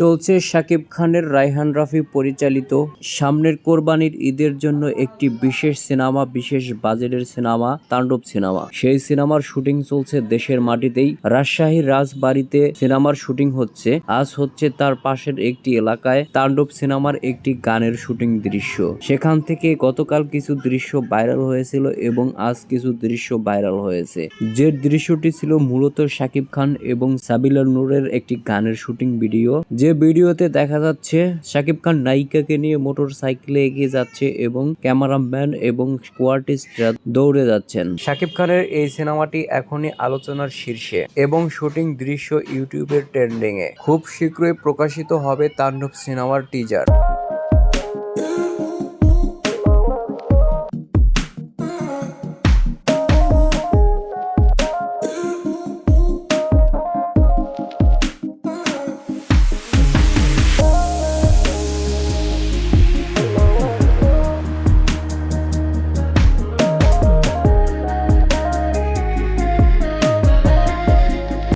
চলছে শাকিব খানের রায়হান রাফি পরিচালিত সামনের কোরবানির ঈদের জন্য একটি বিশেষ সিনেমা, বিশেষ বাজেটের সিনেমা, তাণ্ডব সিনেমা। সেই সিনেমার শুটিং চলছে দেশের মাটিতেই। রাজশাহীর রাজবাড়িতে সিনেমার শুটিং হচ্ছে। আজ হচ্ছে তার পাশের একটি এলাকায় তাণ্ডব সিনেমার একটি গানের শুটিং দৃশ্য। সেখান থেকে গতকাল কিছু দৃশ্য ভাইরাল হয়েছিল এবং আজ কিছু দৃশ্য ভাইরাল হয়েছে। যে দৃশ্যটি ছিল মূলত শাকিব খান এবং সাবিলা নূরের একটি গানের শুটিং ভিডিও, যে ভিডিওতে দেখা যাচ্ছে, শাকিব খান নায়িকাকে নিয়ে মোটর সাইকেলে এগিয়ে যাচ্ছে এবং ক্যামেরাম্যান এবং কোয়ার্টিস্টরা দৌড়ে যাচ্ছেন। শাকিব খানের এই সিনেমাটি এখনই আলোচনার শীর্ষে এবং শুটিং দৃশ্য ইউটিউবের ট্রেন্ডিং এ খুব শীঘ্রই প্রকাশিত হবে তাণ্ডব সিনেমার টিজার